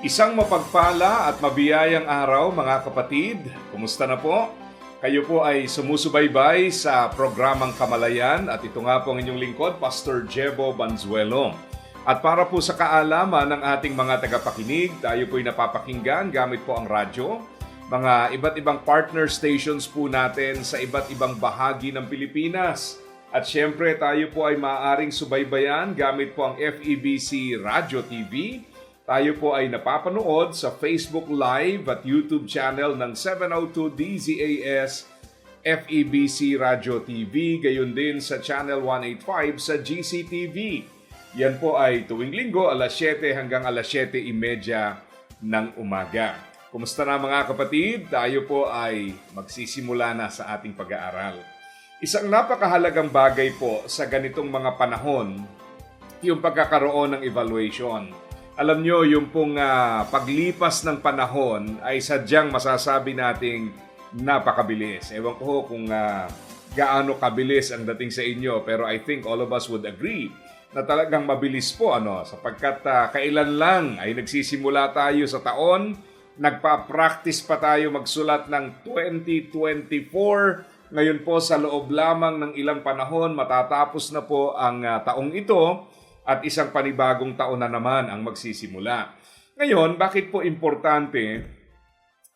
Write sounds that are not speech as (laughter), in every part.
Isang mapagpala at mabiyayang araw mga kapatid. Kumusta na po? Kayo po ay sumusubaybay sa programang Kamalayan at ito nga po ang inyong lingkod, Pastor Jebo Banzuelo. At para po sa kaalaman ng ating mga tagapakinig, tayo po ay napapakinggan gamit po ang radyo, mga iba't ibang partner stations po natin sa iba't ibang bahagi ng Pilipinas. At syempre tayo po ay maaaring subaybayan gamit po ang FEBC Radio TV, tayo po ay napapanood sa Facebook Live at YouTube channel ng 702 DZAS FEBC Radio TV, gayon din sa Channel 185 sa GCTV. Yan po ay tuwing linggo alas 7 hanggang alas 7.30 ng umaga. Kumusta na mga kapatid? Tayo po ay magsisimula na sa ating pag-aaral. Isang napakahalagang bagay po sa ganitong mga panahon, yung pagkakaroon ng evaluation alam nyo, yung pong uh, paglipas ng panahon ay sadyang masasabi nating napakabilis. Ewan ko kung uh, gaano kabilis ang dating sa inyo, pero I think all of us would agree na talagang mabilis po ano sapagkat uh, kailan lang ay nagsisimula tayo sa taon, nagpa-practice pa tayo magsulat ng 2024. Ngayon po sa loob lamang ng ilang panahon matatapos na po ang uh, taong ito at isang panibagong taon na naman ang magsisimula. Ngayon, bakit po importante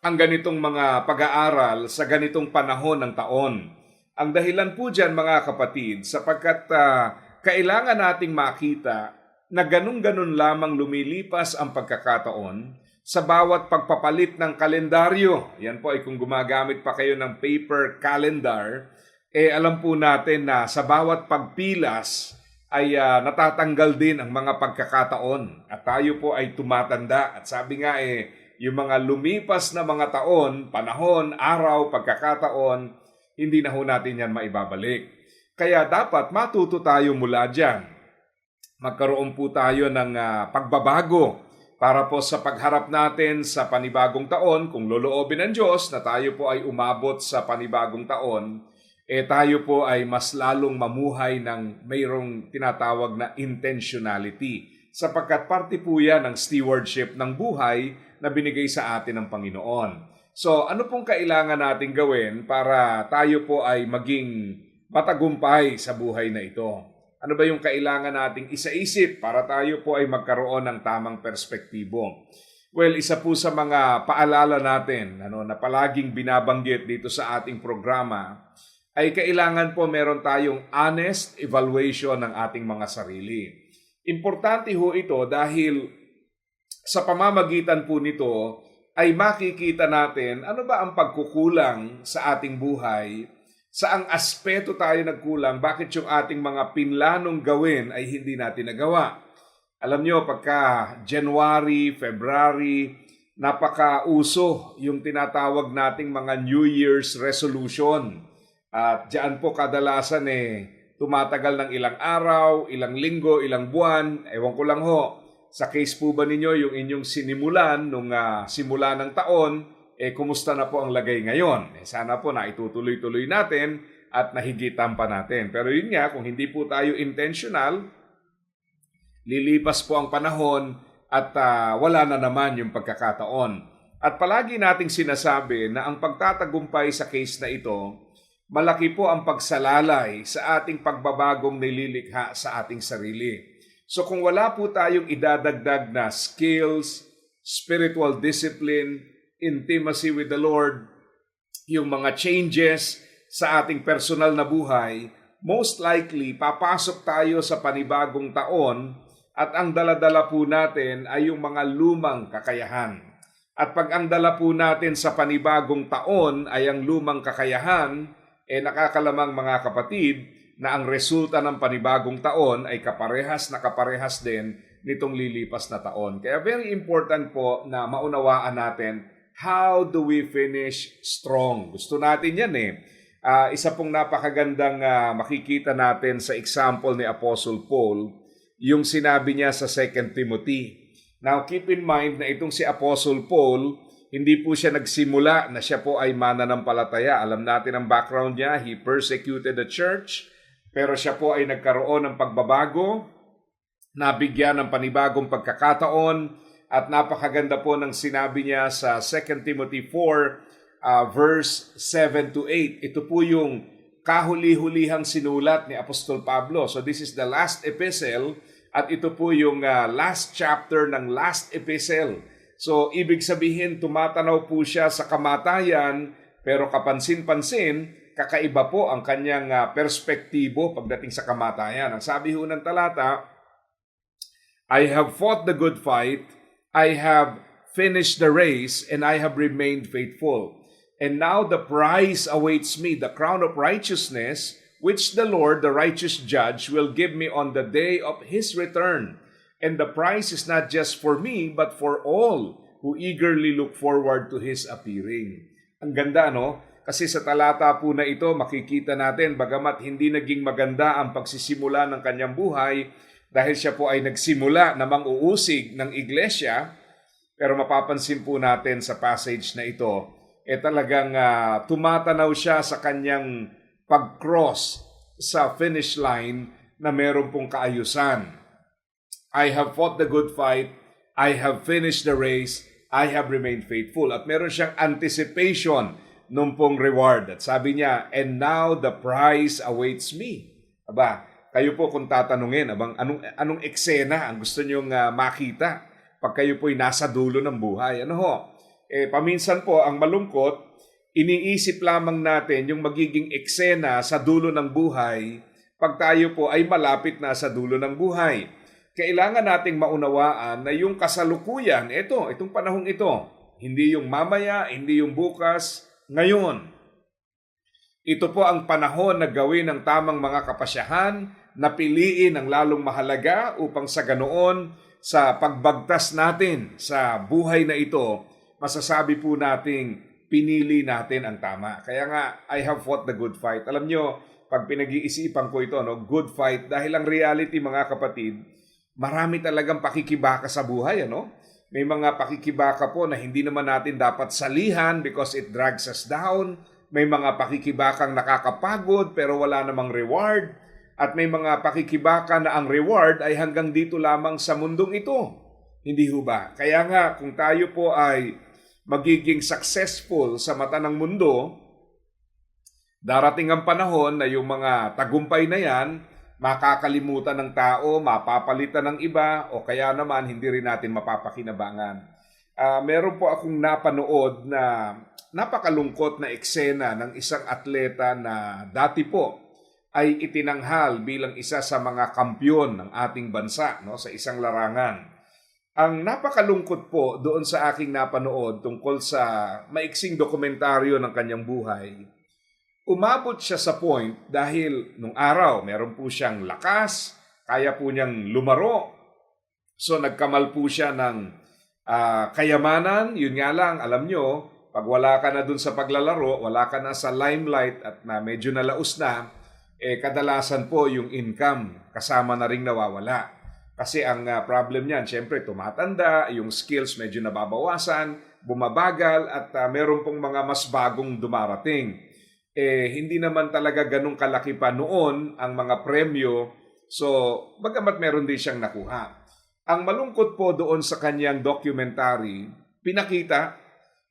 ang ganitong mga pag-aaral sa ganitong panahon ng taon? Ang dahilan po dyan mga kapatid, sapagkat uh, kailangan nating makita na ganun-ganun lamang lumilipas ang pagkakataon sa bawat pagpapalit ng kalendaryo. Yan po ay kung gumagamit pa kayo ng paper calendar, eh alam po natin na sa bawat pagpilas ay uh, natatanggal din ang mga pagkakataon at tayo po ay tumatanda at sabi nga eh yung mga lumipas na mga taon, panahon, araw, pagkakataon, hindi na ho natin yan maibabalik. Kaya dapat matuto tayo mula dyan. Magkaroon po tayo ng uh, pagbabago para po sa pagharap natin sa panibagong taon, kung loloobin ng Diyos na tayo po ay umabot sa panibagong taon, eh tayo po ay mas lalong mamuhay ng mayroong tinatawag na intentionality sapagkat parte po yan ng stewardship ng buhay na binigay sa atin ng Panginoon. So ano pong kailangan natin gawin para tayo po ay maging matagumpay sa buhay na ito? Ano ba yung kailangan nating isaisip para tayo po ay magkaroon ng tamang perspektibo? Well, isa po sa mga paalala natin ano, na palaging binabanggit dito sa ating programa ay kailangan po meron tayong honest evaluation ng ating mga sarili. Importante ho ito dahil sa pamamagitan po nito ay makikita natin ano ba ang pagkukulang sa ating buhay, saang aspeto tayo nagkulang, bakit yung ating mga pinlanong gawin ay hindi natin nagawa. Alam nyo, pagka January, February, napaka-uso yung tinatawag nating mga New Year's resolution at diyan po kadalasan eh tumatagal ng ilang araw, ilang linggo, ilang buwan, ewan ko lang ho. Sa case po ba ninyo yung inyong sinimulan nung uh, simula ng taon, eh kumusta na po ang lagay ngayon? Eh, sana po na itutuloy-tuloy natin at nahigitan pa natin. Pero yun nga, kung hindi po tayo intentional, lilipas po ang panahon at uh, wala na naman yung pagkakataon. At palagi nating sinasabi na ang pagtatagumpay sa case na ito Malaki po ang pagsalalay sa ating pagbabagong nililikha sa ating sarili. So kung wala po tayong idadagdag na skills, spiritual discipline, intimacy with the Lord, yung mga changes sa ating personal na buhay, most likely papasok tayo sa panibagong taon at ang daladala po natin ay yung mga lumang kakayahan. At pag ang dala po natin sa panibagong taon ay ang lumang kakayahan, eh nakakalamang mga kapatid na ang resulta ng panibagong taon ay kaparehas na kaparehas din nitong lilipas na taon. Kaya very important po na maunawaan natin how do we finish strong. Gusto natin yan eh. Ah, isa pong napakagandang ah, makikita natin sa example ni Apostle Paul, yung sinabi niya sa 2 Timothy. Now keep in mind na itong si Apostle Paul, hindi po siya nagsimula na siya po ay mananampalataya. Alam natin ang background niya, he persecuted the church, pero siya po ay nagkaroon ng pagbabago, nabigyan ng panibagong pagkakataon, at napakaganda po ng sinabi niya sa 2 Timothy 4, uh, verse 7 to 8. Ito po yung kahuli-hulihang sinulat ni Apostol Pablo. So this is the last epistle at ito po yung uh, last chapter ng last epistle. So ibig sabihin tumatanaw po siya sa kamatayan pero kapansin-pansin kakaiba po ang kanyang uh, perspektibo pagdating sa kamatayan. Ang sabi ho ng talata, I have fought the good fight, I have finished the race, and I have remained faithful. And now the prize awaits me, the crown of righteousness, which the Lord, the righteous judge, will give me on the day of his return. And the prize is not just for me, but for all who eagerly look forward to his appearing. Ang ganda, no? Kasi sa talata po na ito, makikita natin, bagamat hindi naging maganda ang pagsisimula ng kanyang buhay, dahil siya po ay nagsimula na mang-uusig ng iglesia, pero mapapansin po natin sa passage na ito, eh talagang ah, tumatanaw siya sa kanyang pag-cross sa finish line na meron pong kaayusan. I have fought the good fight, I have finished the race, I have remained faithful. At meron siyang anticipation nung pong reward. At sabi niya, and now the prize awaits me. Aba, kayo po kung tatanungin, abang, anong, anong eksena ang gusto niyong ah, makita pag kayo po'y nasa dulo ng buhay? Ano ho? Eh, paminsan po, ang malungkot, iniisip lamang natin yung magiging eksena sa dulo ng buhay pag tayo po ay malapit na sa dulo ng buhay. Kailangan nating maunawaan na yung kasalukuyan, ito, itong panahong ito, hindi yung mamaya, hindi yung bukas, ngayon. Ito po ang panahon na gawin ang tamang mga kapasyahan, na piliin ang lalong mahalaga upang sa ganoon sa pagbagtas natin sa buhay na ito, masasabi po nating pinili natin ang tama. Kaya nga, I have fought the good fight. Alam nyo, pag pinag-iisipan ko ito, no, good fight, dahil ang reality mga kapatid, marami talagang pakikibaka sa buhay, ano? May mga pakikibaka po na hindi naman natin dapat salihan because it drags us down. May mga pakikibakang nakakapagod pero wala namang reward. At may mga pakikibaka na ang reward ay hanggang dito lamang sa mundong ito. Hindi ho ba? Kaya nga, kung tayo po ay magiging successful sa mata ng mundo, darating ang panahon na yung mga tagumpay na yan, makakalimutan ng tao, mapapalitan ng iba, o kaya naman hindi rin natin mapapakinabangan. Ah, meron po akong napanood na napakalungkot na eksena ng isang atleta na dati po ay itinanghal bilang isa sa mga kampyon ng ating bansa no, sa isang larangan. Ang napakalungkot po doon sa aking napanood tungkol sa maiksing dokumentaryo ng kanyang buhay, umabot siya sa point dahil nung araw meron po siyang lakas, kaya po niyang lumaro. So nagkamal po siya ng ah, kayamanan, yun nga lang, alam nyo, pag wala ka na dun sa paglalaro, wala ka na sa limelight at na medyo nalaos na, eh kadalasan po yung income kasama na ring nawawala. Kasi ang ah, problem niyan, syempre tumatanda, yung skills medyo nababawasan, bumabagal at ah, meron pong mga mas bagong dumarating. Eh hindi naman talaga ganun kalaki pa noon ang mga premyo. So, bagamat meron din siyang nakuha. Ang malungkot po doon sa kanyang documentary, pinakita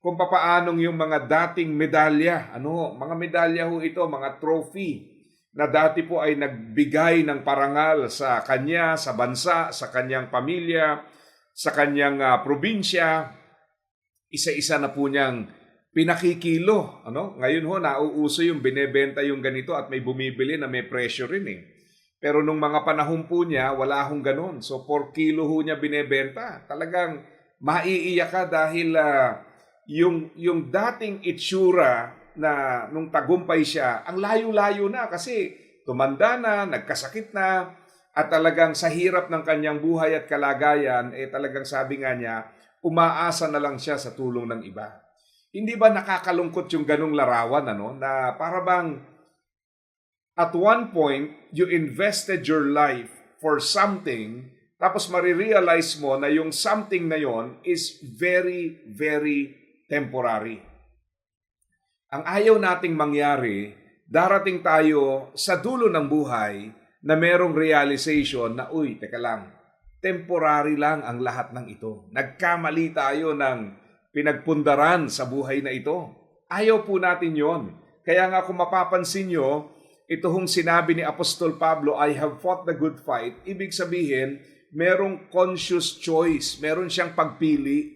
kung papaanong yung mga dating medalya, ano, mga medalya ho ito, mga trophy, na dati po ay nagbigay ng parangal sa kanya, sa bansa, sa kanyang pamilya, sa kanyang ah, probinsya, isa-isa na po niyang pinakikilo. Ano? Ngayon ho, nauuso yung binebenta yung ganito at may bumibili na may presyo rin eh. Pero nung mga panahon po niya, wala hong ganun. So 4 kilo ho niya binebenta. Talagang maiiyak ka dahil ah, yung, yung dating itsura na nung tagumpay siya, ang layo-layo na kasi tumanda na, nagkasakit na, at talagang sa hirap ng kanyang buhay at kalagayan, eh talagang sabi nga niya, umaasa na lang siya sa tulong ng iba. Hindi ba nakakalungkot yung ganong larawan, ano? Na para bang at one point, you invested your life for something, tapos marirealize mo na yung something na yon is very, very temporary. Ang ayaw nating mangyari, darating tayo sa dulo ng buhay na merong realization na, uy, teka lang, temporary lang ang lahat ng ito. Nagkamali tayo ng pinagpundaran sa buhay na ito. Ayaw po natin yon. Kaya nga kung mapapansin nyo, ito hong sinabi ni Apostol Pablo, I have fought the good fight. Ibig sabihin, merong conscious choice, meron siyang pagpili,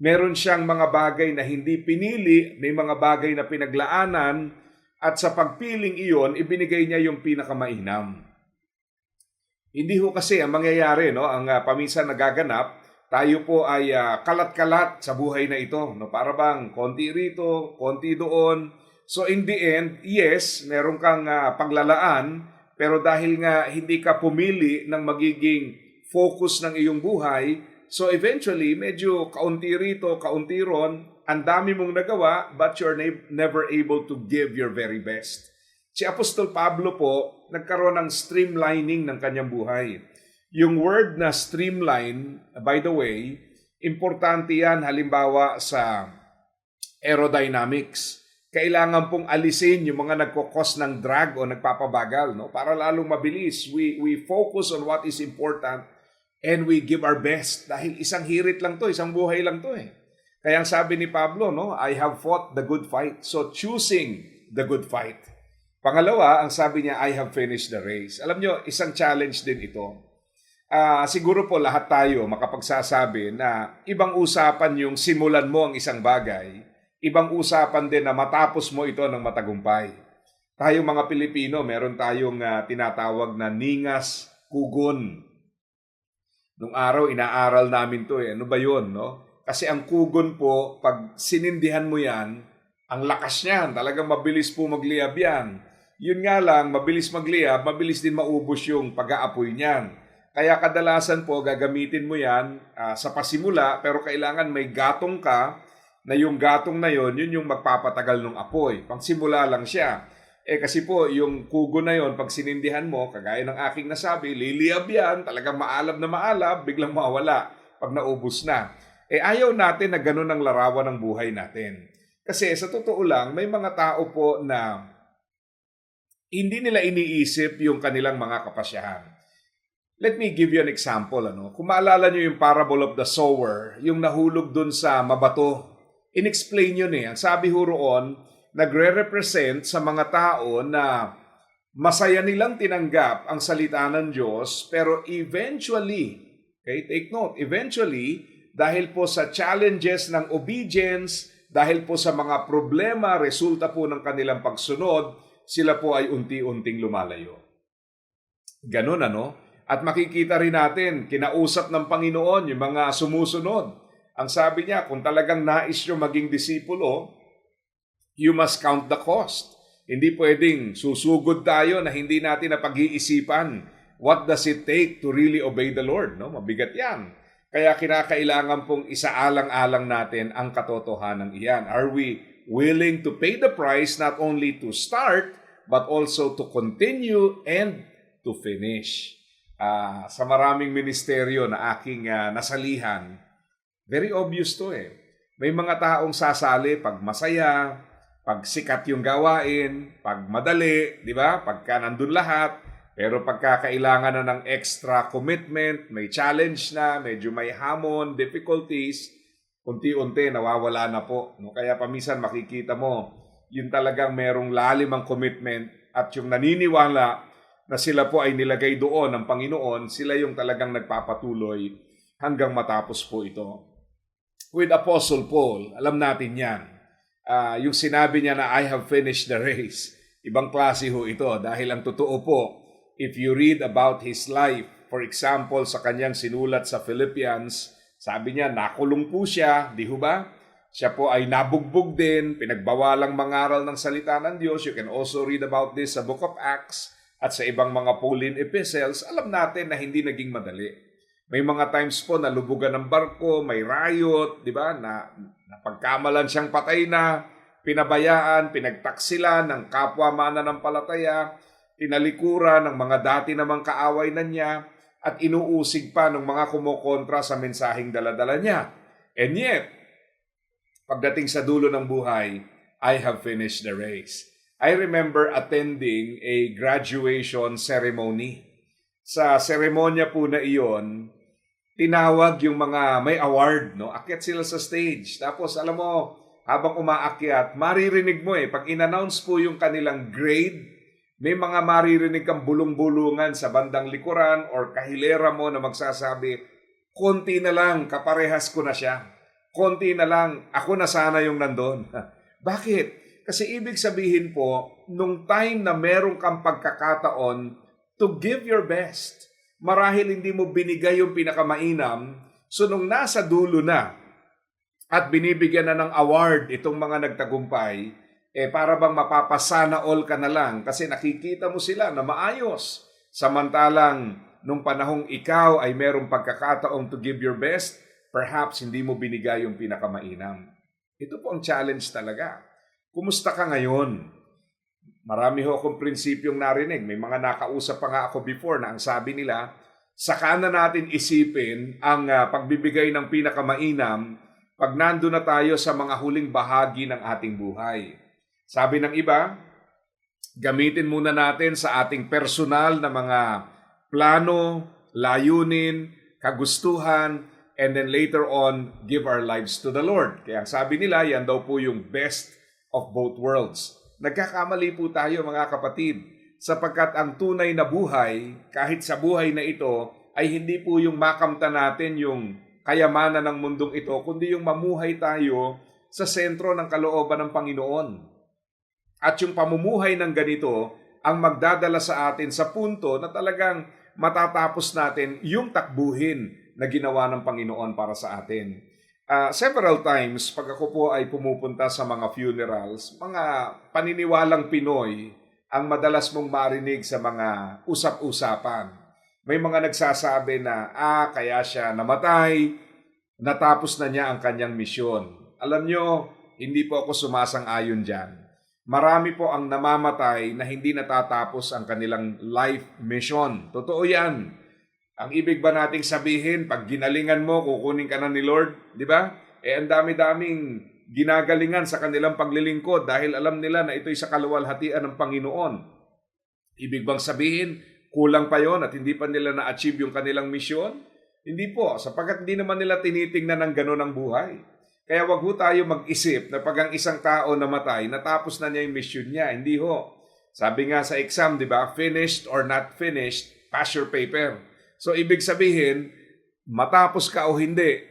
meron siyang mga bagay na hindi pinili, may mga bagay na pinaglaanan, at sa pagpiling iyon, ibinigay niya yung pinakamainam. Hindi ho kasi ang mangyayari, no, ang uh, paminsan nagaganap, tayo po ay uh, kalat-kalat sa buhay na ito. No? Para bang konti rito, konti doon. So in the end, yes, meron kang uh, paglalaan, pero dahil nga hindi ka pumili ng magiging focus ng iyong buhay, so eventually, medyo kaunti rito, kaunti ron, ang dami mong nagawa, but you're ne- never able to give your very best. Si Apostol Pablo po, nagkaroon ng streamlining ng kanyang buhay. Yung word na streamline, by the way, importante yan halimbawa sa aerodynamics. Kailangan pong alisin yung mga nagkokos ng drag o nagpapabagal no? para lalong mabilis. We, we focus on what is important and we give our best dahil isang hirit lang to, isang buhay lang to eh. Kaya ang sabi ni Pablo, no, I have fought the good fight. So choosing the good fight. Pangalawa, ang sabi niya, I have finished the race. Alam nyo, isang challenge din ito. Uh, siguro po lahat tayo makapagsasabi na ibang usapan yung simulan mo ang isang bagay, ibang usapan din na matapos mo ito ng matagumpay. Tayong mga Pilipino, meron tayong uh, tinatawag na ningas kugon. Nung araw, inaaral namin to eh. Ano ba yun, no? Kasi ang kugon po, pag sinindihan mo yan, ang lakas niyan, talagang mabilis po magliyab yan. Yun nga lang, mabilis magliyab, mabilis din maubos yung pag-aapoy niyan. Kaya kadalasan po, gagamitin mo yan uh, sa pasimula, pero kailangan may gatong ka, na yung gatong na yon yun yung magpapatagal ng apoy. Pangsimula lang siya. Eh kasi po, yung kugo na yon pag sinindihan mo, kagaya ng aking nasabi, liliyab yan, talagang maalab na maalab, biglang mawala pag naubos na. Eh ayaw natin na ganun ang larawan ng buhay natin. Kasi sa totoo lang, may mga tao po na hindi nila iniisip yung kanilang mga kapasyahan. Let me give you an example. Ano? Kung maalala nyo yung parable of the sower, yung nahulog dun sa mabato, inexplain yun eh. Ang sabi ho roon, nagre-represent sa mga tao na masaya nilang tinanggap ang salita ng Diyos, pero eventually, okay, take note, eventually, dahil po sa challenges ng obedience, dahil po sa mga problema, resulta po ng kanilang pagsunod, sila po ay unti-unting lumalayo. Ganun ano? At makikita rin natin, kinausap ng Panginoon yung mga sumusunod. Ang sabi niya, kung talagang nais nyo maging disipulo, you must count the cost. Hindi pwedeng susugod tayo na hindi natin napag-iisipan what does it take to really obey the Lord. No? Mabigat yan. Kaya kinakailangan pong isaalang-alang natin ang katotohanan iyan. Are we willing to pay the price not only to start, but also to continue and to finish? Uh, sa maraming ministeryo na aking uh, nasalihan, very obvious to eh. May mga taong sasali pag masaya, pag sikat yung gawain, pag madali, di ba? Pagka nandun lahat, pero pagka kailangan na ng extra commitment, may challenge na, medyo may hamon, difficulties, unti-unti nawawala na po. No? Kaya pamisan makikita mo, yun talagang merong lalim ang commitment at yung naniniwala na sila po ay nilagay doon ng Panginoon, sila yung talagang nagpapatuloy hanggang matapos po ito. With Apostle Paul, alam natin yan. Uh, yung sinabi niya na I have finished the race. Ibang klase ho ito dahil ang totoo po, if you read about his life, for example, sa kanyang sinulat sa Philippians, sabi niya, nakulong po siya, di ho ba? Siya po ay nabugbog din, pinagbawalang mangaral ng salita ng Diyos. You can also read about this sa Book of Acts at sa ibang mga Pauline epistles, alam natin na hindi naging madali. May mga times po na lubugan ng barko, may riot, di ba? Na napagkamalan siyang patay na, pinabayaan, pinagtaksila ng kapwa mananampalataya, tinalikuran ng mga dati namang kaaway na niya, at inuusig pa ng mga kumukontra sa mensaheng daladala niya. And yet, pagdating sa dulo ng buhay, I have finished the race. I remember attending a graduation ceremony. Sa seremonya po na iyon, tinawag yung mga may award, no? Akyat sila sa stage. Tapos alam mo, habang umaakyat, maririnig mo eh, pag in-announce po yung kanilang grade, may mga maririnig kang bulong-bulungan sa bandang likuran or kahilera mo na magsasabi, konti na lang, kaparehas ko na siya. Konti na lang, ako na sana yung nandun. (laughs) Bakit? Kasi ibig sabihin po, nung time na meron kang pagkakataon to give your best, marahil hindi mo binigay yung pinakamainam, so nung nasa dulo na at binibigyan na ng award itong mga nagtagumpay, eh para bang mapapasana all ka na lang kasi nakikita mo sila na maayos. Samantalang nung panahong ikaw ay merong pagkakataong to give your best, perhaps hindi mo binigay yung pinakamainam. Ito po ang challenge talaga. Kumusta ka ngayon? Marami ho akong prinsipyong narinig. May mga nakausap pa nga ako before na ang sabi nila, saka na natin isipin ang ah, pagbibigay ng pinakamainam pag nando na tayo sa mga huling bahagi ng ating buhay. Sabi ng iba, gamitin muna natin sa ating personal na mga plano, layunin, kagustuhan, and then later on, give our lives to the Lord. Kaya ang sabi nila, yan daw po yung best of both worlds. Nagkakamali po tayo mga kapatid, sapagkat ang tunay na buhay, kahit sa buhay na ito, ay hindi po yung makamta natin yung kayamanan ng mundong ito, kundi yung mamuhay tayo sa sentro ng kalooban ng Panginoon. At yung pamumuhay ng ganito ang magdadala sa atin sa punto na talagang matatapos natin yung takbuhin na ginawa ng Panginoon para sa atin. Ah, several times, pag ako po ay pumupunta sa mga funerals, mga paniniwalang Pinoy ang madalas mong marinig sa mga usap-usapan. May mga nagsasabi na, ah, kaya siya namatay, natapos na niya ang kanyang misyon. Alam nyo, hindi po ako sumasang-ayon dyan. Marami po ang namamatay na hindi natatapos ang kanilang life mission. Totoo yan. Ang ibig ba nating sabihin, pag ginalingan mo, kukunin ka na ni Lord, di ba? Eh, ang dami-daming ginagalingan sa kanilang paglilingkod dahil alam nila na ito'y sa kaluwalhatian ng Panginoon. Ibig bang sabihin, kulang pa yon at hindi pa nila na-achieve yung kanilang misyon? Hindi po, sapagkat hindi naman nila tinitingnan ng gano'n ang buhay. Kaya wag ho tayo mag-isip na pag ang isang tao namatay, natapos na niya yung mission niya. Hindi ho. Sabi nga sa exam, di ba, finished or not finished, pass your paper. So, ibig sabihin, matapos ka o hindi,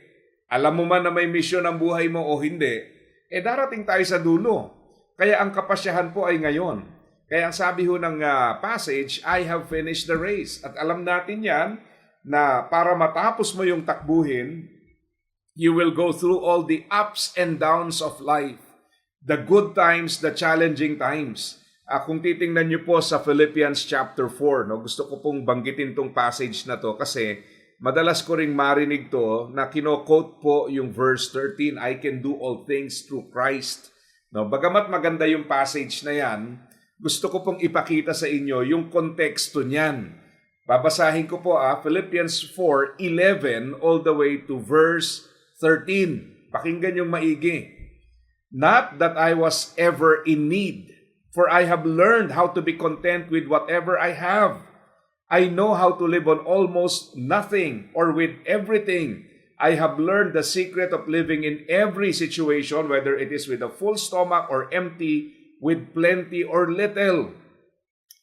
alam mo man na may mission ang buhay mo o hindi, eh darating tayo sa dulo. Kaya ang kapasyahan po ay ngayon. Kaya ang sabi ho ng ah, passage, I have finished the race. At alam natin yan na para matapos mo yung takbuhin, you will go through all the ups and downs of life. The good times, the challenging times. Ah, kung titingnan niyo po sa Philippians chapter 4, no, gusto ko pong banggitin tong passage na to kasi madalas ko ring marinig to na kino-quote po yung verse 13, I can do all things through Christ. No, bagamat maganda yung passage na yan, gusto ko pong ipakita sa inyo yung konteksto niyan. Babasahin ko po ah, Philippians 4:11 all the way to verse 13. Pakinggan yung maigi. Not that I was ever in need, for I have learned how to be content with whatever I have. I know how to live on almost nothing or with everything. I have learned the secret of living in every situation, whether it is with a full stomach or empty, with plenty or little.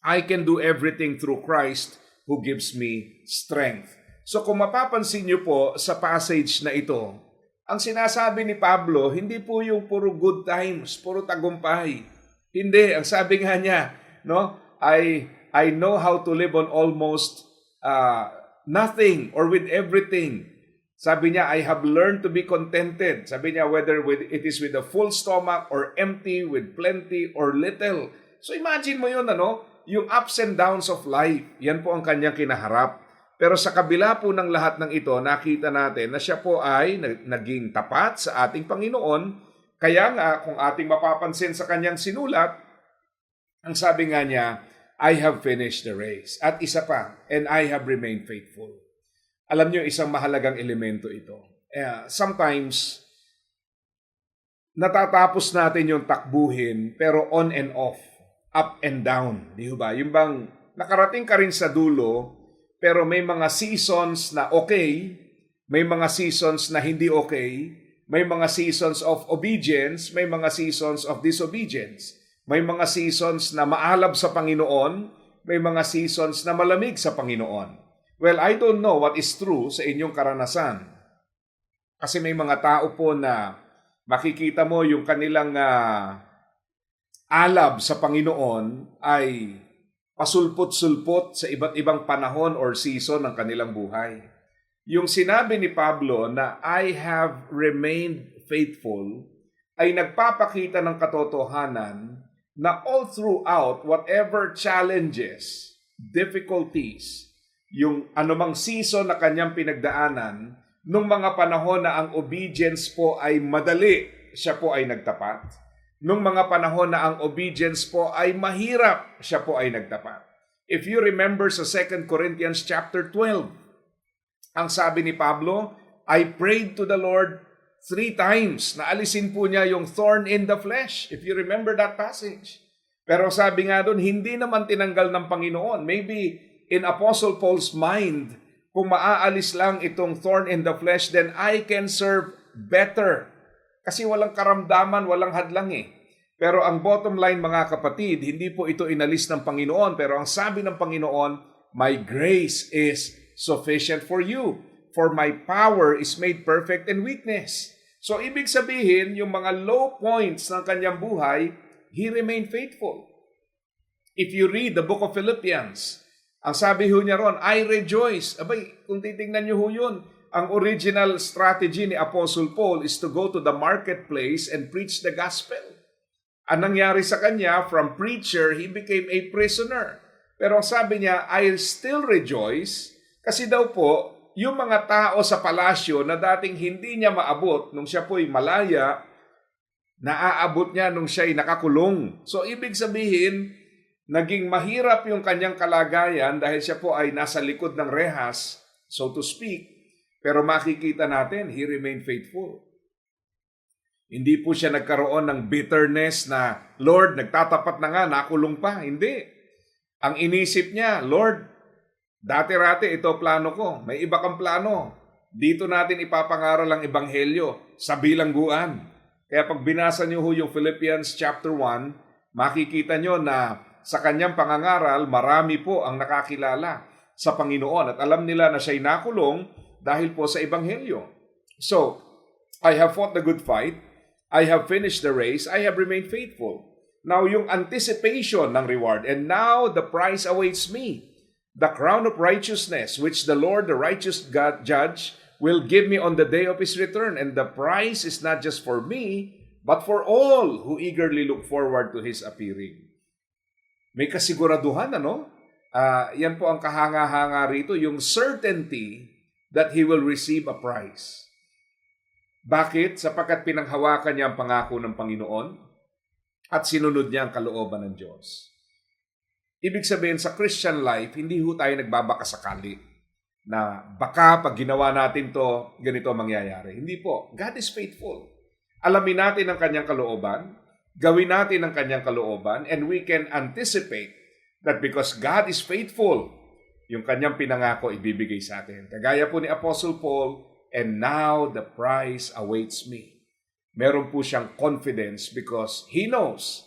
I can do everything through Christ who gives me strength. So kung mapapansin niyo po sa passage na ito, ang sinasabi ni Pablo, hindi po yung puro good times, puro tagumpay. Hindi, ang sabi nga niya, no? I I know how to live on almost uh, nothing or with everything. Sabi niya, I have learned to be contented. Sabi niya, whether with, it is with a full stomach or empty, with plenty or little. So imagine mo yun, ano? yung ups and downs of life. Yan po ang kanyang kinaharap. Pero sa kabila po ng lahat ng ito, nakita natin na siya po ay nag- naging tapat sa ating Panginoon. Kaya nga, kung ating mapapansin sa kanyang sinulat, ang sabi nga niya, I have finished the race. At isa pa, and I have remained faithful. Alam niyo, isang mahalagang elemento ito. Eh, sometimes, natatapos natin yung takbuhin, pero on and off, up and down. Di ba? Yung bang nakarating ka rin sa dulo, pero may mga seasons na okay, may mga seasons na hindi okay, may mga seasons of obedience, may mga seasons of disobedience. May mga seasons na maalab sa Panginoon, may mga seasons na malamig sa Panginoon. Well, I don't know what is true sa inyong karanasan. Kasi may mga tao po na makikita mo yung kanilang ah, alab sa Panginoon ay pasulpot-sulpot sa iba't ibang panahon or season ng kanilang buhay. Yung sinabi ni Pablo na I have remained faithful ay nagpapakita ng katotohanan na all throughout whatever challenges, difficulties, yung anumang season na kanyang pinagdaanan, nung mga panahon na ang obedience po ay madali, siya po ay nagtapat. Nung mga panahon na ang obedience po ay mahirap, siya po ay nagtapat. If you remember sa 2 Corinthians chapter 12, ang sabi ni Pablo, I prayed to the Lord three times na alisin po niya yung thorn in the flesh. If you remember that passage. Pero sabi nga doon, hindi naman tinanggal ng Panginoon. Maybe in Apostle Paul's mind, kung maaalis lang itong thorn in the flesh, then I can serve better. Kasi walang karamdaman, walang hadlang eh. Pero ang bottom line mga kapatid, hindi po ito inalis ng Panginoon. Pero ang sabi ng Panginoon, My grace is sufficient for you. For my power is made perfect in weakness. So ibig sabihin, yung mga low points ng kanyang buhay, he remained faithful. If you read the book of Philippians, ang sabi ho niya ron, I rejoice. Abay, kung titingnan niyo ho yun, ang original strategy ni Apostle Paul is to go to the marketplace and preach the gospel. Ang nangyari sa kanya, from preacher, he became a prisoner. Pero ang sabi niya, I still rejoice kasi daw po, yung mga tao sa palasyo na dating hindi niya maabot nung siya po'y malaya, naaabot niya nung siya'y nakakulong. So ibig sabihin, naging mahirap yung kanyang kalagayan dahil siya po ay nasa likod ng rehas, so to speak. Pero makikita natin, he remained faithful. Hindi po siya nagkaroon ng bitterness na, Lord, nagtatapat na nga, nakulong pa. Hindi. Ang inisip niya, Lord, dati-rati ito plano ko. May iba kang plano. Dito natin ipapangaral ang ebanghelyo sa bilangguan. Kaya pag binasa niyo ho yung Philippians chapter 1, makikita niyo na sa kanyang pangangaral, marami po ang nakakilala sa Panginoon at alam nila na siya'y nakulong dahil po sa ebanghelyo. So, I have fought the good fight. I have finished the race. I have remained faithful. Now, yung anticipation ng reward, and now the prize awaits me. The crown of righteousness, which the Lord, the righteous God, judge, will give me on the day of his return. And the prize is not just for me, but for all who eagerly look forward to his appearing. May kasiguraduhan, ano? Ah, yan po ang kahanga-hanga rito, yung certainty that he will receive a prize. Bakit? Sapagkat pinanghawakan niya ang pangako ng Panginoon at sinunod niya ang kalooban ng Diyos. Ibig sabihin sa Christian life, hindi ho tayo nagbabaka sakali na baka pag ginawa natin to, ganito ang mangyayari. Hindi po. God is faithful. Alamin natin ang kanyang kalooban, gawin natin ang kanyang kalooban, and we can anticipate that because God is faithful, yung kanyang pinangako ibibigay sa atin. Kagaya po ni Apostle Paul, and now the prize awaits me. Meron po siyang confidence because he knows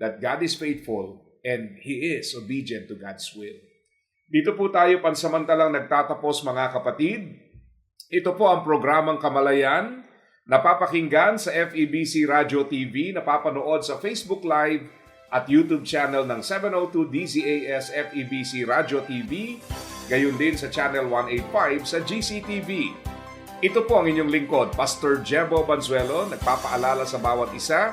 that God is faithful and he is obedient to God's will. Dito po tayo pansamantalang nagtatapos mga kapatid. Ito po ang programang Kamalayan, napapakinggan sa FEBC Radio TV, napapanood sa Facebook Live at YouTube channel ng 702 DZAS FEBC Radio TV, gayon din sa Channel 185 sa GCTV. Ito po ang inyong lingkod, Pastor Jebo Banzuelo, nagpapaalala sa bawat isa